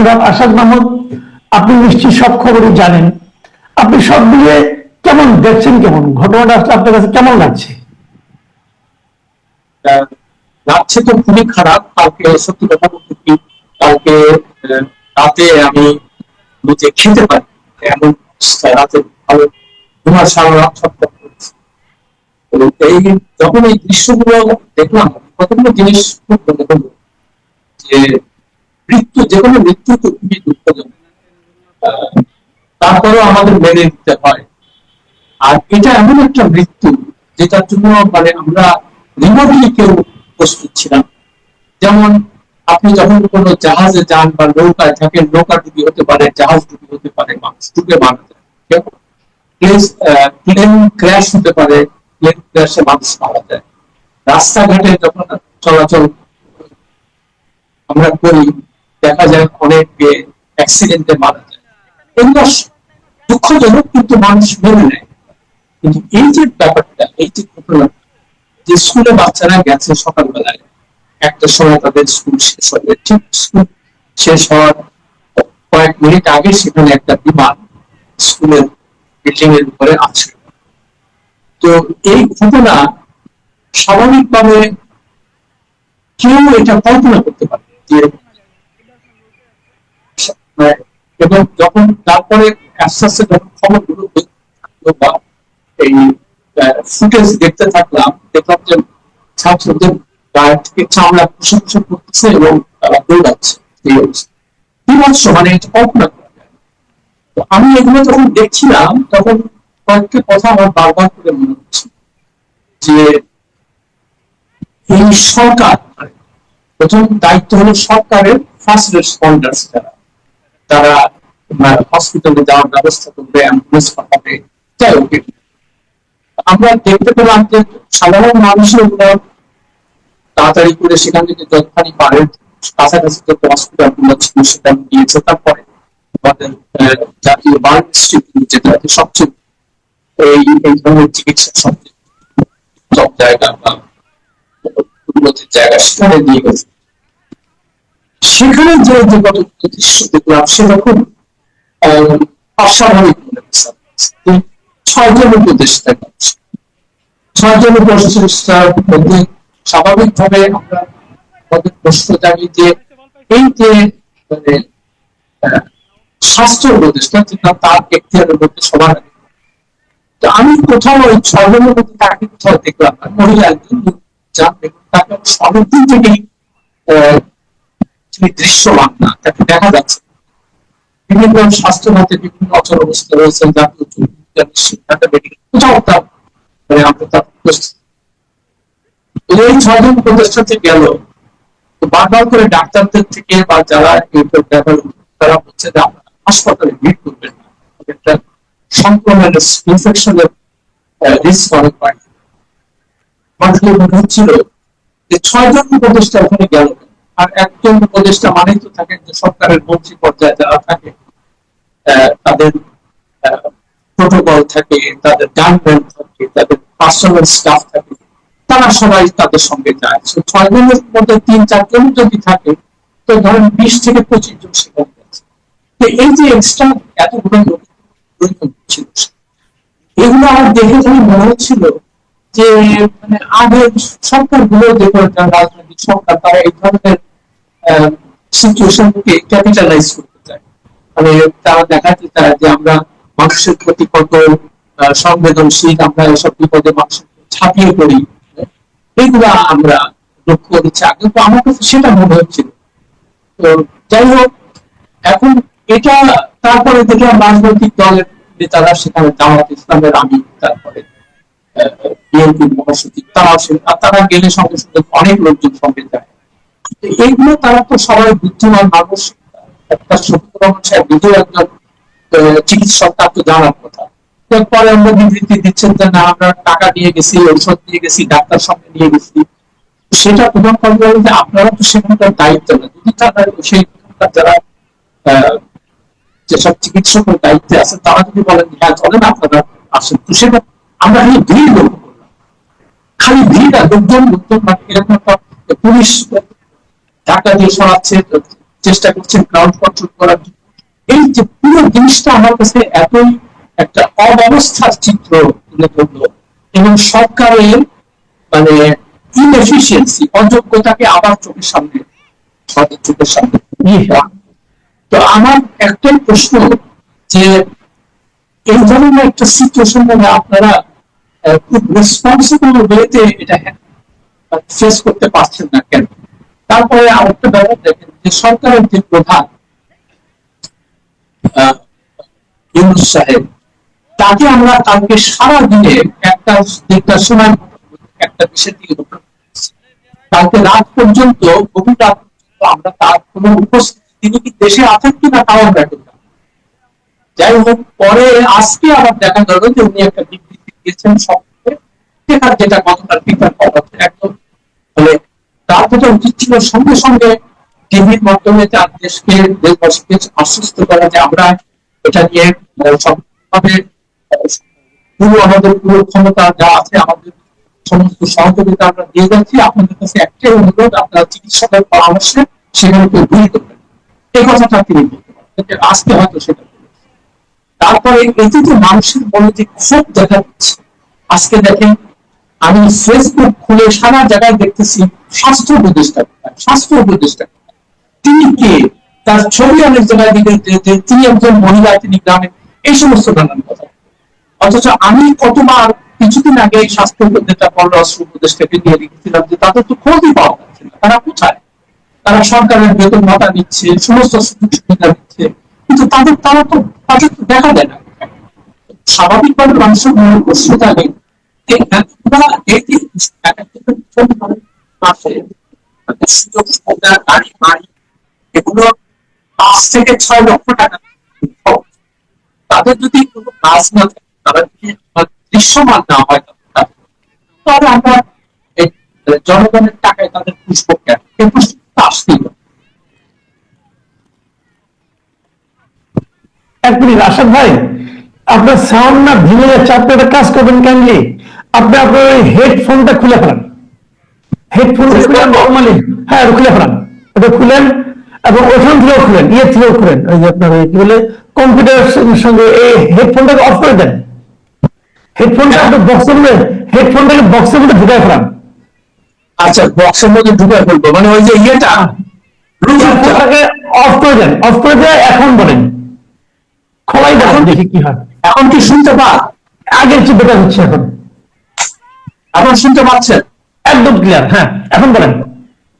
জনাব আসাদ মাহমুদ আপনি নিশ্চয়ই সব খবরই জানেন। আপনি সব মিলিয়ে কেমন দেখছেন কেমন? ঘটনাটা আসলে আপনার কাছে কেমন লাগছে? লাগছে তো খুবই খারাপ। কালকে সত্যি কথা বলতে কি আহ, রাতে আমি নিজে খেতে পারি। এমন রাতে ভালো ঘুমার সারা রাত এই যখন এই দৃশ্যগুলো দেখলাম কতগুলো জিনিস খুব মনে হলো যে মৃত্যু, যে কোনো মৃত্যু তো খুবই দুঃখজনক। তারপরেও আমাদের মেনে নিতে হয়। আর এটা এমন একটা মৃত্যু, যেটার জন্য মানে আমরা রিমোটলি কেউ প্রস্তুত ছিলাম যেমন, আপনি যখন কোনো জাহাজে যান বা নৌকায় থাকেন, নৌকা ডুবি হতে পারে, জাহাজ ডুবি হতে পারে মানুষ ডুবে মারা যায় প্লেন ক্র্যাশ হতে পারে, প্লেন ক্র্যাশে মানুষ মারা যায়। রাস্তাঘাটে যখন চলাচল আমরা করি দেখা যায় অনেক অ্যাক্সিডেন্টে মারা যায়। দুঃখজনক কিন্তু মানুষ মেনে নেয়। কিন্তু এই যে ব্যাপারটা, এই যে ঘটনা, যে স্কুলে বাচ্চারা গেছে সকালবেলায়, একটা সময় তাদের স্কুল শেষ হবে ঠিক স্কুল শেষ হওয়ার কয়েক মিনিট আগে সেখানে একটা বিমান স্কুলের বিল্ডিং এর উপরে আছে। তো এই ঘটনা স্বাভাবিকভাবে কেউ এটা কল্পনা করতে পারে যে এবং যখন তারপরে আস্তে আস্তে যখন এই ফুটেজ দেখতে থাকলাম, দেখলাম যে ছাত্রদের গায়ে থেকে চামড়া খুশি করতেছে এবং তারা দৌড়াচ্ছে। এই অবস্থা। বিভৎস মানে কল্পনা তো আমি এগুলো যখন দেখছিলাম, তখন কয়েকটি কথা আমার বারবার করে মনে হচ্ছে যে এই সরকার, প্রথম দায়িত্ব হলো সরকারের ফার্স্ট রেসপন্ডার্স যারা। তারা হসপিটালে যাওয়ার ব্যবস্থা করবে অ্যাম্বুলেন্স পাঠাবে, যাই হোক। আমরা দেখতে পেলাম যে সাধারণ মানুষের ওগুলো তাড়াতাড়ি করে সেখান থেকে যতখানি পারেন কাছাকাছি যত হসপিটালগুলো ছিল সেটা নিয়েছে। তারপরে আমাদের জাতীয় বার্ন ইনস্টিটিউট যেটা সবচেয়ে এই এই ধরনের চিকিৎসা সবচেয়ে সব জায়গা বা জায়গা, সেখানে নিয়ে গেছে। সেখানে যে কত দৃশ্য দেখলাম আহ, অস্বাভাবিক মনে হচ্ছে। ছয়জন উপদেষ্টা। ছয়জন উপদেষ্টার মধ্যে স্বাভাবিকভাবে আমরা আমাদের প্রশ্ন জানি যে এই যে মানে স্বাস্থ্য উপদেষ্টা যেটা তার এখতিয়ারের মধ্যে সবার তো আমি কোথাও ওই ছয়জনের মধ্যে তাকে কোথাও দেখলাম মহিলা একজন এবং তাকে অনেকদিন থেকেই দৃশ্যমান না তাকে দেখা যাচ্ছে? বিভিন্ন স্বাস্থ্য খাতে বিভিন্ন অচল অবস্থা রয়েছে মানে ছয়জন বারবার করে ডাক্তারদের থেকে বা যারা তারা বলছে যে হাসপাতালে ভিড় করবেন সংক্রমণের মনে হচ্ছিল যে ছয়জন উপদেষ্টা ওখানে গেল। আর একজন উপদেষ্টা মানেই তো থাকে যে সরকারের মন্ত্রী পর্যায়ে যারা থাকে তাদের প্রোটোকল থাকে তাদের গানম্যান থাকে তাদের পার্সোনাল স্টাফ থাকে তারা সবাই তাদের সঙ্গে যায়। So, ছয় জনের মধ্যে তিন চারজন যদি থাকে তো ধরেন বিশ থেকে পঁচিশ জন সেখানে তো এই যে এক্সট্রা এতগুলো লোক ছিল এগুলো আমার দেখে খালি মনে হচ্ছিল যে মানে আগের সরকারগুলো দেখো রাজনৈতিক সরকার তারা এই ধরনের সিচুয়েশনকে ক্যাপিটালাইজ করতে চায়। মানে তারা দেখাতে চায় যে আমরা মানুষের প্রতি কত সংবেদনশীল, আমরা এসব বিপদে মানুষের ছাপিয়ে পড়ি। এইগুলা আমরা লক্ষ্য করেছি। আগে তো আমার কাছে সেটা মনে হচ্ছিল। তো যাই হোক, এখন এটা তারপরে দেখলাম রাজনৈতিক দলের নেতারা সেখানে জামাত ইসলামের আমি, তারপরে বিএনপি মহাসচিব তারা তারা গেলে সঙ্গে সঙ্গে অনেক লোকজন সঙ্গে যায়। এইগুলো তারা তো সবাই বুদ্ধিমান মানুষ। একটা একজন চিকিৎসক, তার তো জানার কথা। এরপরে আমরা বিবৃতি দিচ্ছেন যে, না, আমরা টাকা নিয়ে গেছি, ঔষধ নিয়ে গেছি, ডাক্তার সঙ্গে নিয়ে গেছি। সেটা প্রধান কথা হলো যে আপনারা তো সেখানকার দায়িত্ব না যদি তারা সেইখানকার যারা যেসব চিকিৎসকের দায়িত্বে আছে, তারা যদি বলেন হ্যাঁ চলেন, আপনারা আসেন। তো সেটা আমরা খালি ভিড় লক্ষ্য করলাম। খালি ভিড় আর লোকজন লোকজন মানে এরকম একটা পুলিশ ঢাকা দিয়ে সরাচ্ছে চেষ্টা করছেন ক্রাউড কন্ট্রোল করার এই যে পুরো জিনিসটা আমার কাছে এতই একটা অব্যবস্থার চিত্র তুলে ধরলো এবং সরকারের মানে ইনএফিসিয়েন্সি অযোগ্যতাকে আবার চোখের সামনে চোখের সামনে তো আমার একটাই প্রশ্ন যে এই ধরনের একটা সিচুয়েশন মানে আপনারা খুব রেসপন্সিবল ওয়েতে এটা ফেস করতে পারছেন না কেন? তারপরে আরেকটা ব্যাপার দেখেন যে সরকারের যে প্রধান ইউনুস সাহেব, তাকে আমরা কালকে সারা দিনে একটা দেড়টার সময় একটা বিষয় দিয়ে কালকে রাত পর্যন্ত বহু রাত পর্যন্ত আমরা তার কোনো উপস্থিতি, তিনি কি দেশে আছেন কিনা তাও আমরা। যাই হোক, পরে আজকে আবার দেখা গেল যে উনি একটা বিবৃতি দিয়েছেন সবকে যেটা কতটা ঠিক তার যেটা উচিত ছিল সঙ্গে সঙ্গে টিভির মাধ্যমে তার দেশকে, দেশবাসীকে আশ্বস্ত করা যে আমরা এটা নিয়ে সবভাবে পুরো আমাদের পুরো ক্ষমতা যা আছে, আমাদের সমস্ত সহযোগিতা আমরা দিয়ে যাচ্ছি। আপনাদের কাছে একটাই অনুরোধ, আপনারা চিকিৎসকের পরামর্শে সেগুলোকে ঘুরে দেবেন এই কথাটা তিনি বলতে কিন্তু হয়তো সেটা তারপরে যে যে মানুষের মনে যে ক্ষোভ দেখা দিচ্ছে, আজকে দেখেন আমি ফেসবুক খুলে সারা জায়গায় দেখতেছি স্বাস্থ্য উপদেষ্টা। স্বাস্থ্য উপদেষ্টা। তিনি কে? তার ছবি অনেক জায়গায় দিকে তিনি একজন মহিলা, তিনি গ্রামে। এই সমস্ত নানান কথা। অথচ আমি কতবার কিছুদিন আগে স্বাস্থ্য উপদেষ্টা, পররাষ্ট্র উপদেষ্টাকে দিয়ে লিখেছিলাম যে তাদের তো খোঁজই পাওয়া যাচ্ছে না। তারা কোথায়? তারা সরকারের বেতন ভাতা দিচ্ছে সমস্ত সুযোগ সুবিধা দিচ্ছে কিন্তু তাদের তারা তো তাদের দেখা যায় না। স্বাভাবিকভাবে মানুষের মনে প্রশ্ন থাকে এগুলো থেকে ছয় লক্ষ টাকা তাদের যদি কোনো কাজ না থাকে দৃশ্যমান না হয় তাহলে আমরা জনগণের টাকায় তাদের পুষ্প আসতেই আসাদ ভাই আপনার সাউন্ড না ভেঙে যাচ্ছে আপনি একটা কাজ করবেন কাইন্ডলি আপনি আপনার ওই হেডফোনটা খুলে ফেলান। হেডফোনটা খুলে নর্মালি হ্যাঁ খুলে ফেলান। ওটা খুলেন এবং ওখান থেকেও খুলেন ইয়ে থেকেও খুলেন। ওই যে আপনার কি বলে কম্পিউটারের সঙ্গে এই হেডফোনটাকে অফ করে দেন। হেডফোনটা আপনি বক্সের মধ্যে হেডফোনটাকে বক্সের মধ্যে ঢুকায় ফেলান। আচ্ছা বক্সের মধ্যে ঢুকে ফেলব মানে ওই যে ইয়েটা হেডফোনটাকে অফ করে দেন অফ করে দিয়ে এখন বলেন। খোলাই দেখুন দেখি কি হয়। এখন কি শুনতে পা আগের চেয়ে বেটার হচ্ছে এখন। এখন শুনতে পাচ্ছেন? একদম ক্লিয়ার হ্যাঁ এখন বলেন।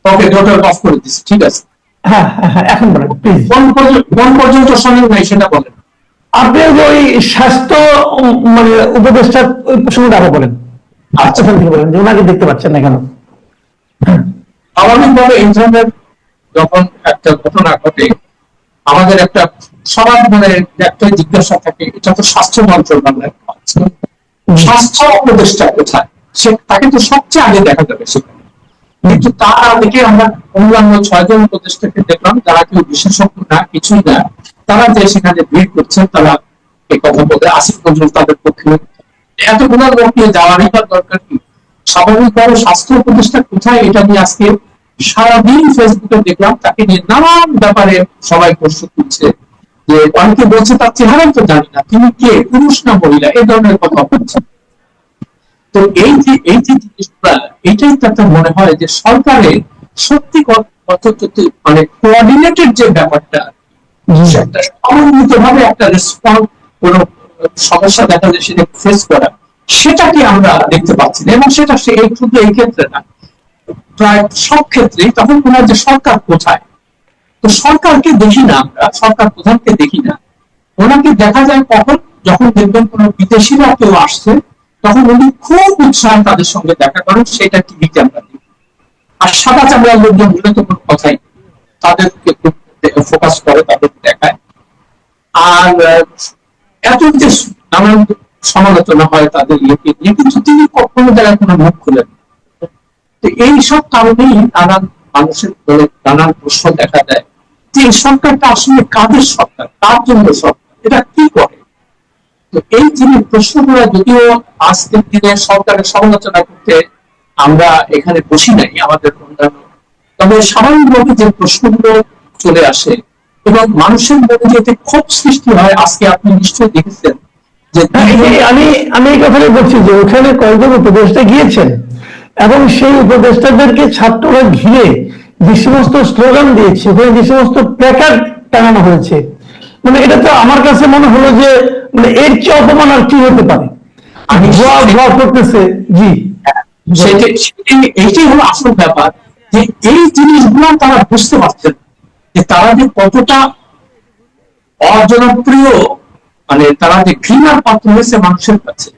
ওকে ডোটার অফ করে দিচ্ছি ঠিক আছে? হ্যাঁ হ্যাঁ, হ্যাঁ এখন বলেন প্লিজ কোন পর্যন্ত কোন পর্যন্ত শোনেন নাই সেটা বলেন। আপনি ওই স্বাস্থ্য মানে উপদেষ্টার ওই প্রসঙ্গটা আরও বলেন। আচ্ছা। বলেন যে ওনাকে দেখতে পাচ্ছেন না কেন? স্বাভাবিকভাবে এই ধরনের যখন একটা ঘটনা ঘটে আমাদের একটা সবার মানে একটা জিজ্ঞাসা থাকে এটা তো স্বাস্থ্য মন্ত্রণালয়ের কাজ স্বাস্থ্য উপদেষ্টা কোথায়? তাকে তো সবচেয়ে আগে দেখা যাবে সেখানে। কিন্তু তার আগে আমরা অন্যান্য ছয়জন উপদেষ্টাকে দেখলাম, যারা কেউ বিশেষজ্ঞ না, কিছুই না। তারা যে সেখানে ভিড় করছেন, তারা এই কথা বলে আসিফ নজরুল তাদের পক্ষে। এতগুলো লোক নিয়ে যাওয়ারই বা দরকার কি? স্বাভাবিকভাবে স্বাস্থ্য উপদেষ্টা কোথায় এটা নিয়ে আজকে সারাদিন ফেসবুকে দেখলাম, তাকে নিয়ে নানান ব্যাপারে সবাই প্রশ্ন তুলছে। যে অনেকে বলছে, তার চেহারা তো জানি না, তিনি কে? পুরুষ না মহিলা? এই ধরনের কথা বলছে। তো এই যে এই যে জিনিসগুলা এটাই তাতে মনে হয় যে সরকারের সত্যি মানে কোঅর্ডিনেটেড যে ব্যাপারটা একটা সমন্বিত ভাবে একটা রেসপন্স কোন সমস্যা দেখা যায় সেটা ফেস করা সেটাকে আমরা দেখতে পাচ্ছি না এবং সেটা সে এই শুধু এই ক্ষেত্রে না প্রায় সব ক্ষেত্রেই তখন মনে হয় যে সরকার কোথায়? তো সরকারকে দেখি না আমরা সরকার প্রধানকে দেখি না ওনাকে দেখা যায় কখন? যখন দেখবেন কোন বিদেশিরা কেউ আসছে তখন উনি খুব উৎসাহ তাদের সঙ্গে দেখা করেন সেটা টিভিতে আমরা আর সাদা চামড়ার লোকজন হলে তো কোনো কথাই। তাদেরকে ফোকাস করে তাদের দেখায়। আর এত যে নানান সমালোচনা হয় তাদের ইয়েকে নিয়ে, কিন্তু তিনি কখনো জায়গায় কোনো মুখ খুলেন তো এইসব কারণেই নানান মানুষের মনে নানান প্রশ্ন দেখা দেয় যে এই সরকারটা আসলে কাদের সরকার? কার জন্য সরকার? এটা কি করে এই জিনিস প্রশ্নগুলো যদিও আজকের দিনে সরকারের সমালোচনা করতে আমরা এখানে বসি নাই আমাদের অন্যান্য তবে স্বাভাবিকভাবে যে প্রশ্নগুলো চলে আসে এবং মানুষের মধ্যে যাতে ক্ষোভ সৃষ্টি হয়, আজকে আপনি নিশ্চয়ই দেখেছেন যে আমি আমি এই কথাটাই বলছি যে ওখানে কয়েকজন উপদেষ্টা গিয়েছেন এবং সেই উপদেষ্টাদেরকে ছাত্ররা ঘিরে যে সমস্ত স্লোগান দিয়েছে ওখানে যে সমস্ত প্ল্যাকার্ড টাঙানো হয়েছে মানে এটা তো আমার কাছে মনে হলো যে মানে এর চেয়ে অপমান আর কি হতে পারে? আমি ভুয়া ভুয়া করতেছে জি। সেটাই সেটাই- হলো আসল ব্যাপার যে এই জিনিসগুলো তারা বুঝতে পারছেন যে তারা যে কতটা অজনপ্রিয় মানে তারা যে ঘৃণার পাত্র হয়েছে মানুষের কাছে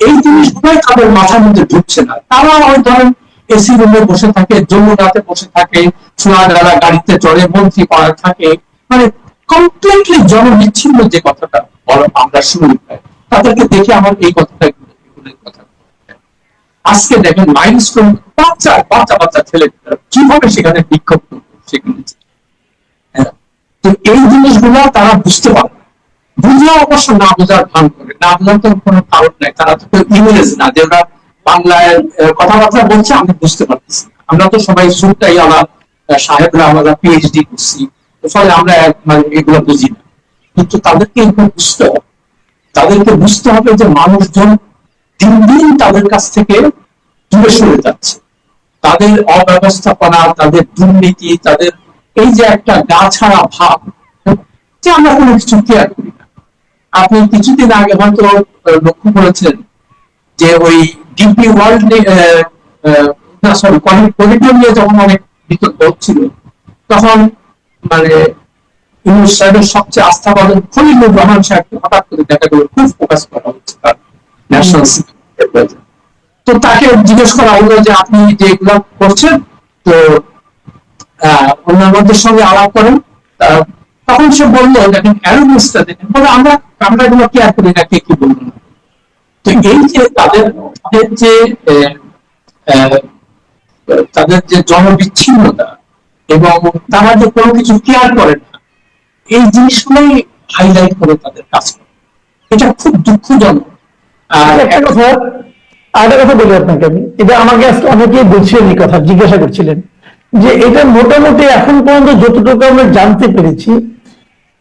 এই জিনিসগুলোই তাদের মাথার মধ্যে ঢুকছে না। তারা ওই ধরেন এসি রুমে বসে থাকে যমুনাতে বসে থাকে সোনাডালা গাড়িতে চড়ে মন্ত্রী পাড়ায় থাকে। মানে কমপ্লিটলি জনবিচ্ছিন্ন যে কথাটা আমরা শুনি তাদেরকে দেখে আমার এই কথাটা কথা আজকে দেখেন মাইন্ড মাইলস্টোন বাচ্চা বাচ্চা বাচ্চা ছেলে কীভাবে সেখানে বিক্ষোভ সেখানে হ্যাঁ। তো এই জিনিসগুলো তারা বুঝতে পারে না। বুঝলেও অবশ্য না বোঝার ভান করে। না বোঝার তো কোনো কারণ নাই। তারা তো ইংরেজ না। যে ওরা বাংলায় কথাবার্তা বলছে, আমি বুঝতে পারতেছি আমরা তো সবাই সুরটাই আমার সাহেবরা, আমরা পিএইচডি করছি ফলে আমরা মানে এগুলো বুঝি না। কিন্তু তাদেরকে এগুলো বুঝতে হবে। তাদেরকে বুঝতে হবে যে মানুষজন দিন দিন তাদের কাছ থেকে দূরে সরে যাচ্ছে। তাদের অব্যবস্থাপনা, তাদের দুর্নীতি, তাদের এই যে একটা গা ছাড়া ভাব, যে আমরা কোনো কিছু কেয়ার করি না। আপনি কিছুদিন আগে হয়তো লক্ষ্য করেছেন যে ওই ডিপি ওয়ার্ল্ড না সরি করিডোর নিয়ে যখন অনেক বিতর্ক হচ্ছিল, তখন মানে ইউনুস সাহেবের সবচেয়ে আস্থাবাদন খলিলুর রহমান সাহেবকে হঠাৎ করে দেখা গেল, খুব ফোকাস করা হচ্ছে তার ন্যাশনাল তো তাকে জিজ্ঞেস করা হলো যে, আপনি যে এগুলো করছেন? তো অন্যান্যদের সঙ্গে আলাপ করেন। তখন সে বলল, দেখেন অ্যারোগেন্সটা দেখেন, বলে আমরা আমরা এগুলো কেয়ার করি না, কে কি বলব? না তো এই যে তাদের তাদের যে তাদের যে জনবিচ্ছিন্নতা এবং তারা যে কোনো কিছু কেয়ার করে না, এই জিনিসগুলোই হাইলাইট করে তাদের কাজ এটা খুব দুঃখজনক। আর একটা কথা বলি আপনাকে আমি। এটা আমাকে আজকে অনেকেই বলছিলেন এই কথা, জিজ্ঞাসা করছিলেন যে এটা মোটামুটি এখন পর্যন্ত যতটুকু আমরা জানতে পেরেছি,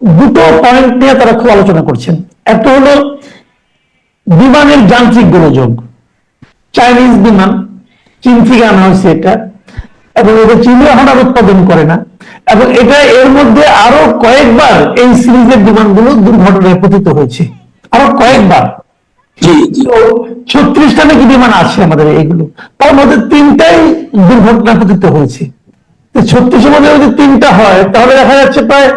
দুটো পয়েন্ট নিয়ে তারা খুব আলোচনা করছেন। একটা হলো বিমানের যান্ত্রিক গোলযোগ। চাইনিজ বিমান, চীন থেকে হয়েছে এটা। এবং এটা চীনে এখন আর উৎপাদন করে না। এবং এটা এর মধ্যে আরও কয়েকবার এই সিরিজের বিমানগুলো দুর্ঘটনায় পতিত হয়েছে। আরও কয়েকবার। ছত্রিশটা নাকি বিমান আছে আমাদের এইগুলো। তার মধ্যে তিনটাই দুর্ঘটনা পতিত হয়েছে। ছত্রিশের মধ্যে যদি তিনটা হয় তাহলে দেখা যাচ্ছে প্রায়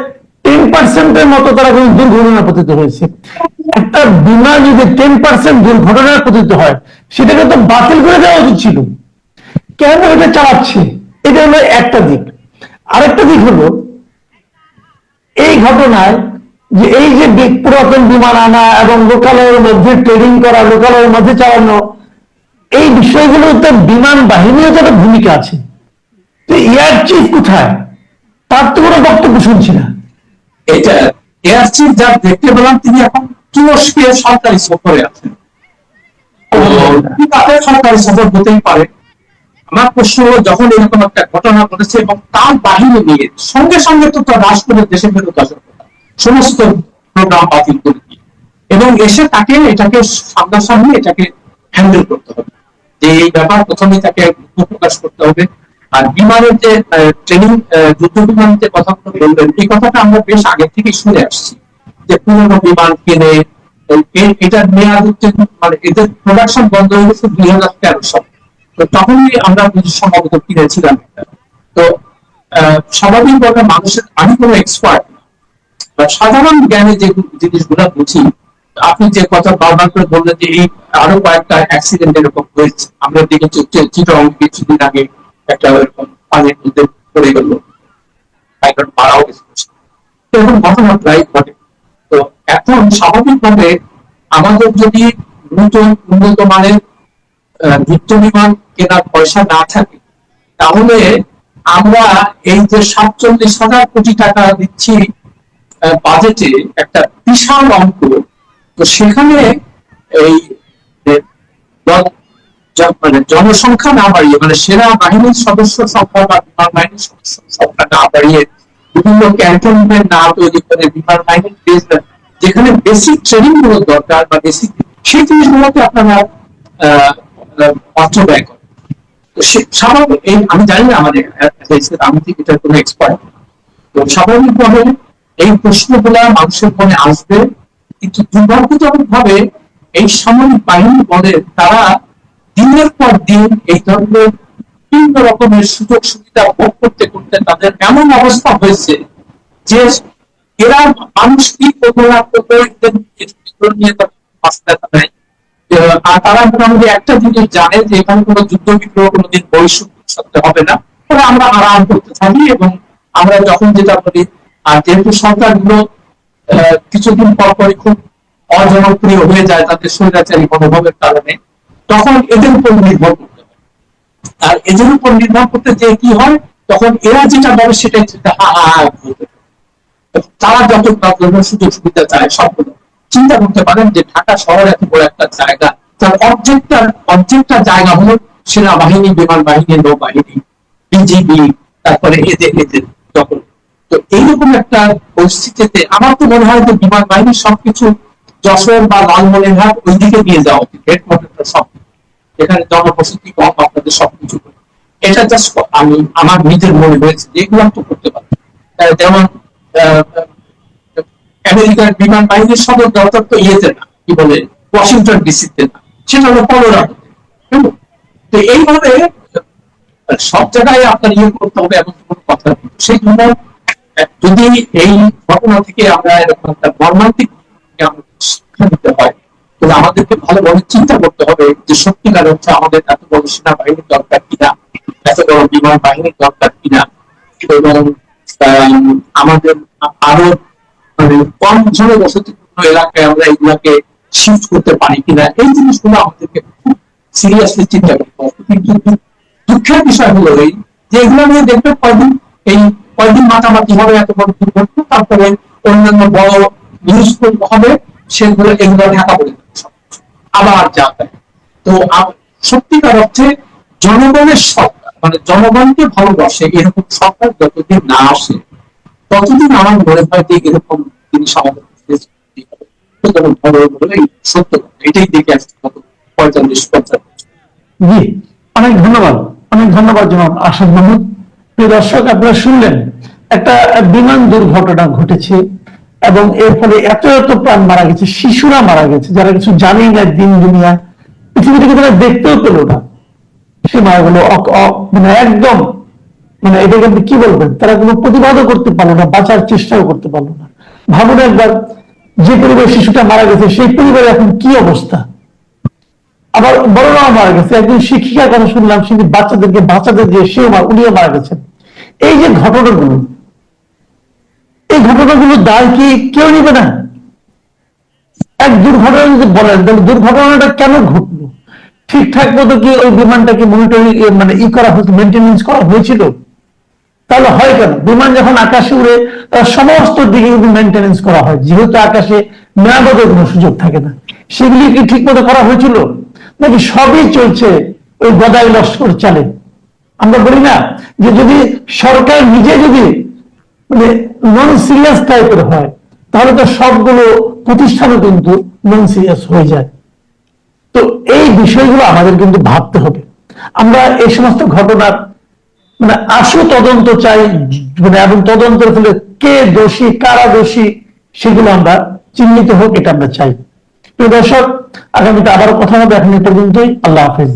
টেন পার্সেন্টের মতো তারা কোনো দুর্ঘটনা পতিত হয়েছে। একটা বিমান যদি টেন পার্সেন্ট দুর্ঘটনায় পতিত হয় সেটাকে তো বাতিল করে দেওয়া উচিত ছিল। কেন এটা চালাচ্ছে? এটা হলো একটা দিক। আরেকটা দিক হলো এই ঘটনায় যে এই যে পুরাতন বিমান আনা এবং লোকালয়ের মধ্যে ট্রেডিং করা লোকালয়ের মধ্যে চালানো এই বিষয়গুলোতে বিমান বাহিনীও তো একটা ভূমিকা আছে। তো এয়ার চিফ কোথায়? তার তো কোনো বক্তব্য শুনছি না। এটা এয়ার চিফ যা দেখতে পেলাম তিনি এখন তুরস্কে সরকারি সফরে আছেন। সরকারি সফর হতেই পারে। আমার প্রশ্ন হলো, যখন এরকম একটা ঘটনা ঘটেছে এবং তার বাহিনী নিয়ে সঙ্গে সঙ্গে তো তার রাষ্ট্রের দেশে ফেরত আসার কথা, সমস্ত প্রোগ্রাম বাতিল করে দিয়ে। এবং এসে তাকে, এটাকে সামনাসামনি এটাকে হ্যান্ডেল করতে হবে। যে এই ব্যাপার প্রথমে তাকে প্রকাশ করতে হবে। আর বিমানের যে ট্রেনিং যুদ্ধ বিমান যে কথাগুলো বললেন, এই কথাটা আমরা বেশ আগে থেকে শুনে আসছি। যে পুরোনো বিমান কিনে, এ- এটার মেয়াদ মানে এদের প্রোডাকশন বন্ধ হয়ে গেছে দুই হাজার তেরো সালে। তো তখনই আমরা সম্ভবত কিনেছিলাম। তো স্বাভাবিকভাবে মানুষের আমি কোনো এক্সপার্ট বা সাধারণ জ্ঞানে যে জিনিসগুলো বুঝি, আপনি যে কথা বারবার করে বললেন যে এই আরও কয়েকটা অ্যাক্সিডেন্ট এরকম হয়েছে, আমরা দেখেছি চিটং কিছুদিন আগে একটা এরকম পানির মধ্যে পড়ে গেল। মারাও গেছে। এরকম ঘটনা প্রায় ঘটে। তো এখন স্বাভাবিকভাবে আমাদের যদি নতুন উন্নত মানের যুদ্ধ বিমান কেনার পয়সা না থাকে, তাহলে আমরা এই যে সাতচল্লিশ হাজার কোটি টাকা দিচ্ছি বাজেটে একটা বিশাল অঙ্ক। তো সেখানে এই মানে জনসংখ্যা না বাড়িয়ে মানে সেরা বাহিনীর সদস্য সংখ্যা বা বিমান বাহিনীর সদস্য সংখ্যা না বাড়িয়ে বিভিন্ন ক্যান্টনমেন্ট না তৈরি করে বিমান বাহিনীর যেখানে বেসিক ট্রেনিংগুলো দরকার বা বেসিক সেই জিনিসগুলোকে আপনারা অর্থ ব্যয় করেন তো স্বাভাবিক এই আমি জানি না আমাদের আমি ঠিক এটার কোনো এক্সপার্ট তো স্বাভাবিকভাবে এই প্রশ্নগুলা মানুষের মনে আসবে। কিন্তু দুর্ভাগ্যজনক ভাবে এই সামরিক বাহিনী বলে তারা দিনের পর দিন এই ধরনের বিভিন্ন রকমের সুযোগ সুবিধা ভোগ করতে করতে তাদের এমন অবস্থা হয়েছে যে এরা মানুষ কি করব না করব নিয়ে নাই আহ, আর তারা মোটামুটি একটা জিনিস জানে যে এখানে কোনো যুদ্ধ বিগ্রহ কোনোদিন বৈশ্বিক করতে হবে না। ফলে আমরা আরাম করতে থাকি এবং আমরা যখন যেটা বলি, আর যেহেতু সরকারগুলো কিছুদিন পর পরই খুব অজনপ্রিয় হয়ে যায় তাদের স্বৈরাচারী মনোভাবের কারণে, তখন এদের উপর নির্ভর করতে হয়। আর এদের উপর নির্ভর করতে যে কি হয়? তখন এরা যেটা বলে সেটাই হা হা হা তারা যত সুযোগ সুবিধা চায় সবগুলো। চিন্তা করতে পারেন যে ঢাকা শহর এত বড় একটা জায়গা। তার অর্ধেকটা অর্ধেকটা জায়গা হলো সেনাবাহিনী, বিমান বাহিনী, নৌবাহিনী বিজিবি তারপরে এদের এদের দখল। তো এইরকম একটা পরিস্থিতিতে আমার তো মনে হয় যে বিমান বাহিনীর সবকিছু যশোর বা লালমনিরহাট ওই দিকে নিয়ে যাওয়া উচিত হেডকোয়ার্টারটা সব। এখানে জনবসতি কম, আপনাদের সবকিছু এটা জাস্ট আমি, আমার নিজের মনে হয়েছে যে এগুলো তো করতে পারি যেমন আমেরিকার বিমান বাহিনীর সদর দপ্তর তো ইয়েতে না, কি বলে, ওয়াশিংটন ডিসিতে না, সেটা হলো কলোরাডো তো এইভাবে সব জায়গায় আপনার ইয়ে করতে হবে এমন কোনো কথা সেই জন্য, যদি এই ঘটনা থেকে আমরা এরকম একটা মর্মান্তিক শিক্ষা নিতে হয়, তাহলে আমাদেরকে ভালোভাবে চিন্তা করতে হবে যে সত্যিকার হচ্ছে আমাদের এত বড় সেনাবাহিনীর দরকার কিনা, এত বড় বিমান বাহিনীর দরকার কিনা, এবং আমাদের আরও কম ঝড়ে বসতিপূর্ণ এলাকায় আমরা এগুলাকে শিফট করতে পারি কিনা, এই জিনিসগুলো আমাদেরকে খুব সিরিয়াসলি চিন্তা করতে হবে কিন্তু দুঃখের বিষয় হলো এই যে এগুলো নিয়ে দেখবে কয়দিন, এই কয়দিন মাতামাতি হবে, এত বড় দুর্ঘটনা, তারপরে অন্যান্য বড় নিউজ হবে, সেগুলো এগুলো ঢাকা পড়ে আবার যা তাই। তো সত্যিকার অর্থে জনগণের সরকার মানে জনগণকে ভালোবাসে এরকম সরকার যতদিন না আসে ততদিন আমার মনে হয় যে এরকম জিনিস আমাদের সত্য এটাই দেখে পঁয়তাল্লিশ পঞ্চাশ জি, অনেক ধন্যবাদ অনেক ধন্যবাদ জনাব আসাদ মাহমুদ। প্রিয় দর্শক, আপনারা শুনলেন একটা বিমান দুর্ঘটনা ঘটেছে এবং এর ফলে এত এত প্রাণ মারা গেছে, শিশুরা মারা গেছে, যারা কিছু জানি না দিন দুনিয়া, পৃথিবী থেকে তারা দেখতেও পেল না। সে মারা গেল মানে একদম মানে এটাকে আপনি কি বলবেন? তারা কোনো প্রতিবাদও করতে পারল না, বাঁচার চেষ্টাও করতে পারল না। ভাবুন একবার, যে পরিবারের শিশুটা মারা গেছে, সেই পরিবারে এখন কি অবস্থা? আবার বড়রাও মারা গেছে, একজন শিক্ষিকার কথা শুনলাম তিনি বাচ্চাদেরকে, বাচ্চাদের যে সেও উনিও মারা গেছেন। এই যে ঘটনাগুলো, এই ঘটনাগুলো দায় কি কেউ নিবে না? এক দুর্ঘটনা যদি বলেন, তাহলে দুর্ঘটনাটা কেন ঘটলো? ঠিকঠাক মতো কি ওই বিমানটাকে মনিটরিং মানে ই করা হয়েছে মেনটেনেন্স করা হয়েছিল? তাহলে হয় কেন? বিমান যখন আকাশে উড়ে, তার সমস্ত দিকে কিন্তু মেনটেনেন্স করা হয়। যেহেতু আকাশে মেরামতের কোনো সুযোগ থাকে না। সেগুলি কি ঠিক মতো করা হয়েছিল? নাকি সবই চলছে ওই গদাই লস্কর চালে? আমরা বলি না যে যদি সরকার নিজে যদি মানে নন সিরিয়াস টাইপের হয়, তাহলে তো সবগুলো প্রতিষ্ঠানও কিন্তু নন সিরিয়াস হয়ে যায়। তো এই বিষয়গুলো আমাদের কিন্তু ভাবতে হবে। আমরা এই সমস্ত ঘটনার মানে আসু তদন্ত চাই মানে এবং তদন্তের ফলে কে দোষী, কারা দোষী, সেগুলো আমরা চিহ্নিত হোক, এটা আমরা চাই। প্রিয় দর্শক, আগামীতে আবারও কথা হবে এখন পর্যন্তই। আল্লাহ হাফেজ।